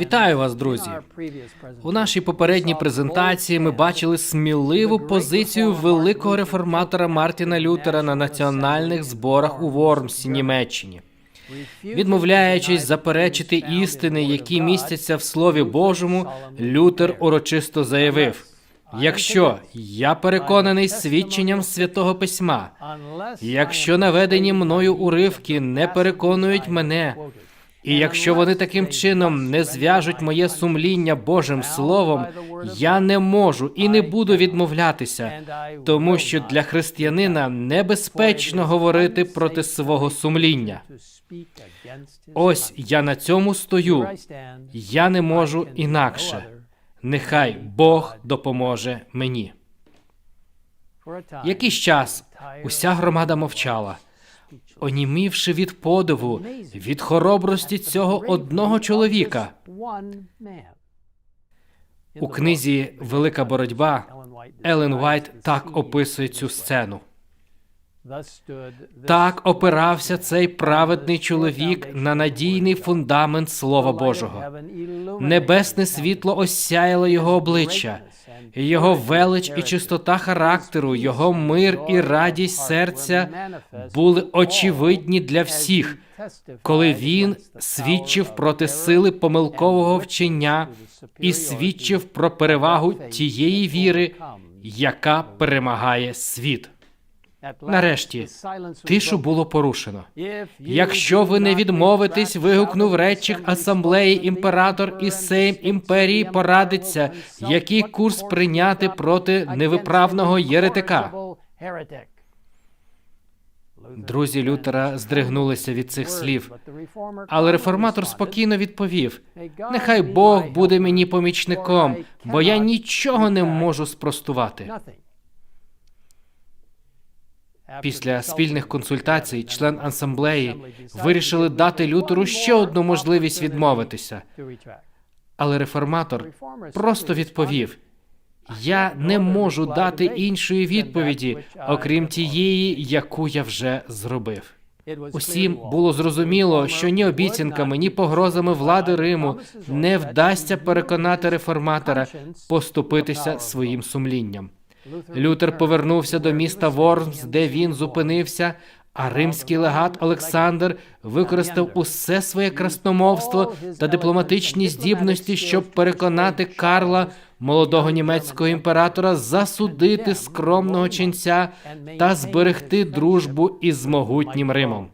Вітаю вас, друзі. У нашій попередній презентації ми бачили сміливу позицію великого реформатора Мартіна Лютера на національних зборах у Вормсі, Німеччині. Відмовляючись заперечити істини, які містяться в Слові Божому, Лютер урочисто заявив: якщо я переконаний свідченням святого письма, якщо наведені мною уривки не переконують мене, і якщо вони таким чином не зв'яжуть моє сумління Божим Словом, я не можу і не буду відмовлятися, тому що для християнина небезпечно говорити проти свого сумління. Ось я на цьому стою. Я не можу інакше. Нехай Бог допоможе мені. Якийсь час уся громада мовчала, онімівши від подиву, від хоробрості цього одного чоловіка. У книзі Велика боротьба Елен Вайт так описує цю сцену. Так опирався цей праведний чоловік на надійний фундамент Слова Божого. Небесне світло осяяло його обличчя, його велич і чистота характеру, його мир і радість серця були очевидні для всіх, коли він свідчив проти сили помилкового вчення і свідчив про перевагу тієї віри, яка перемагає світ. Нарешті тишу було порушено. Якщо ви не відмовитесь, вигукнув речик асамблеї імператор і сейм імперії порадиться, який курс прийняти проти невиправного єретика. Друзі Лютера здригнулися від цих слів, але реформатор спокійно відповів: нехай Бог буде мені помічником, бо я нічого не можу спростувати. Після спільних консультацій член асамблеї вирішили дати Лютеру ще одну можливість відмовитися. Але реформатор просто відповів: я не можу дати іншої відповіді, окрім тієї, яку я вже зробив. Усім було зрозуміло, що ні обіцянками, ні погрозами влади Риму не вдасться переконати реформатора поступитися своїм сумлінням. Лютер повернувся до міста Вормс, де він зупинився. А римський легат Олександр використав усе своє красномовство та дипломатичні здібності, щоб переконати Карла, молодого німецького імператора, засудити скромного ченця та зберегти дружбу із могутнім Римом.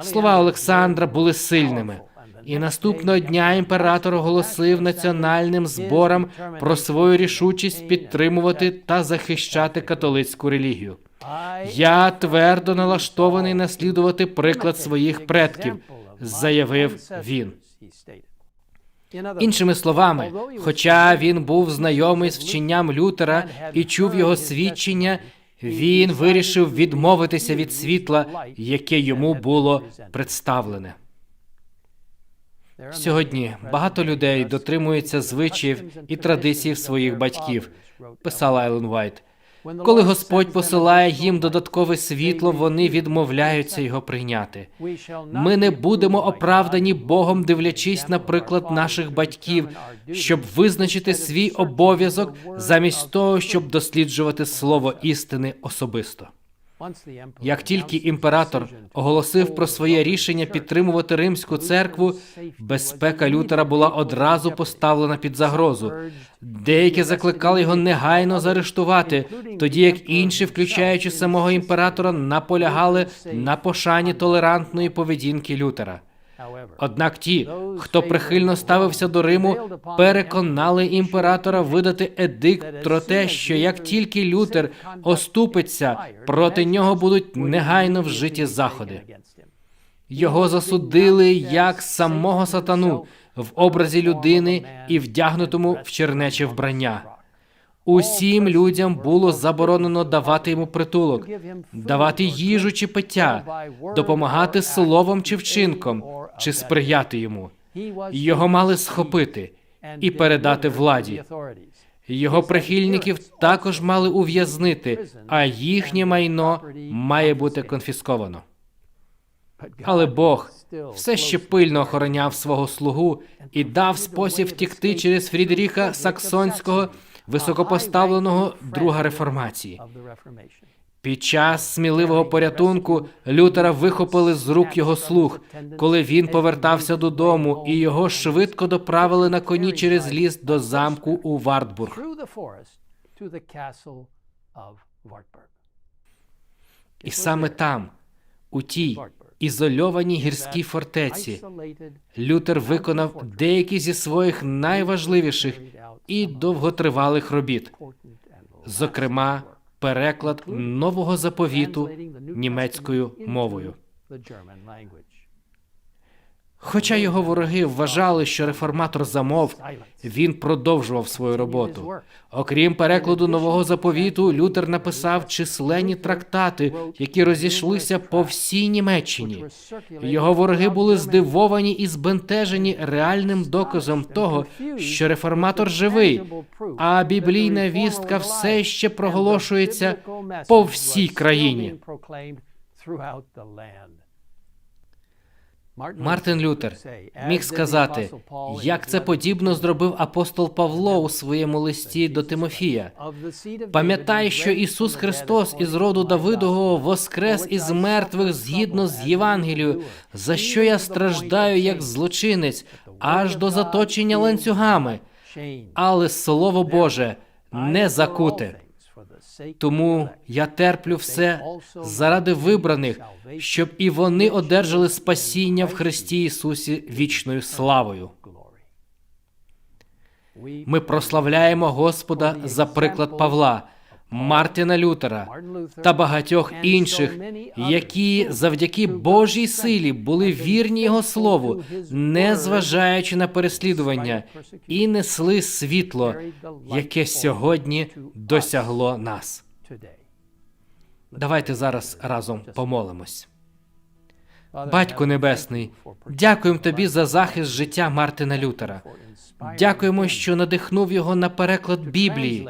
Слова Олександра були сильними. І наступного дня імператор оголосив національним зборам про свою рішучість підтримувати та захищати католицьку релігію. Я твердо налаштований наслідувати приклад своїх предків, заявив він. Іншими словами, хоча він був знайомий з вченням Лютера і чув його свідчення, він вирішив відмовитися від світла, яке йому було представлене. Сьогодні багато людей дотримуються звичаїв і традицій своїх батьків, писала Елен Вайт. Коли Господь посилає їм додаткове світло, вони відмовляються його прийняти. Ми не будемо оправдані Богом, дивлячись на приклад наших батьків, щоб визначити свій обов'язок замість того, щоб досліджувати слово істини особисто. Як тільки імператор оголосив про своє рішення підтримувати римську церкву, безпека Лютера була одразу поставлена під загрозу. Деякі закликали його негайно заарештувати, тоді як інші, включаючи самого імператора, наполягали на пошані толерантної поведінки Лютера. Однак ті, хто прихильно ставився до Риму, переконали імператора видати едикт про те, що як тільки Лютер оступиться, проти нього будуть негайно вжиті заходи. Його засудили як самого сатану в образі людини і вдягнутому в чернече вбрання. Усім людям було заборонено давати йому притулок, давати їжу чи пиття, допомагати словом чи вчинком, чи сприяти йому. Його мали схопити і передати владі. Його прихильників також мали ув'язнити, а їхнє майно має бути конфісковано. Але Бог все ще пильно охороняв свого слугу і дав спосіб втікти через Фрідріха Саксонського, високопоставленого друга реформації. Під час сміливого порятунку Лютера вихопили з рук його слуг, коли він повертався додому, і його швидко доправили на коні через ліс до замку у Вартбург. І саме там, у тій ізольованій гірській фортеці, Лютер виконав деякі зі своїх найважливіших і довготривалих робіт, зокрема, переклад нового заповіту німецькою мовою. Хоча його вороги вважали, що реформатор замовк, він продовжував свою роботу. Окрім перекладу нового заповіту, Лютер написав численні трактати, які розійшлися по всій Німеччині. Його вороги були здивовані і збентежені реальним доказом того, що реформатор живий, а біблійна вістка все ще проголошується по всій країні. Мартин Лютер міг сказати, як це подібно зробив апостол Павло у своєму листі до Тимофія. Пам'ятай, що Ісус Христос із роду Давидового воскрес із мертвих згідно з Євангелією, за що я страждаю як злочинець, аж до заточення ланцюгами, але Слово Боже не закуте. Тому я терплю все заради вибраних, щоб і вони одержали спасіння в Христі Ісусі вічною славою. Ми прославляємо Господа за приклад Павла, Мартина Лютера та багатьох інших, які завдяки Божій силі були вірні Його слову, не зважаючи на переслідування, і несли світло, яке сьогодні досягло нас. Давайте зараз разом помолимось. Батько Небесний, дякуємо тобі за захист життя Мартина Лютера. Дякуємо, що надихнув його на переклад Біблії.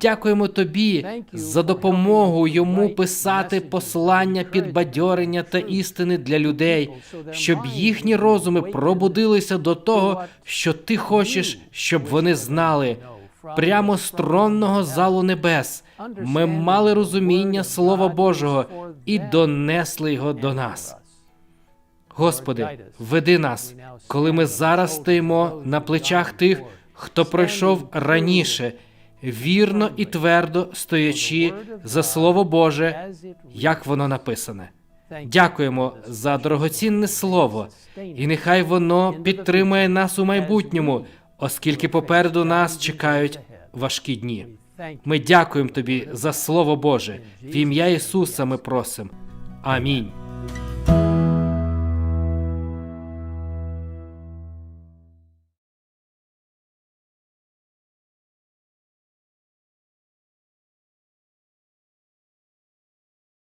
Дякуємо тобі за допомогу йому писати послання, підбадьорення та істини для людей, щоб їхні розуми пробудилися до того, що ти хочеш, щоб вони знали. Прямо з тронного залу небес ми мали розуміння Слова Божого і донесли його до нас. Господи, веди нас, коли ми зараз стоїмо на плечах тих, хто пройшов раніше, вірно і твердо стоячи за Слово Боже, як воно написане. Дякуємо за дорогоцінне слово, і нехай воно підтримує нас у майбутньому, оскільки попереду нас чекають важкі дні. Ми дякуємо тобі за Слово Боже. В ім'я Ісуса ми просимо. Амінь.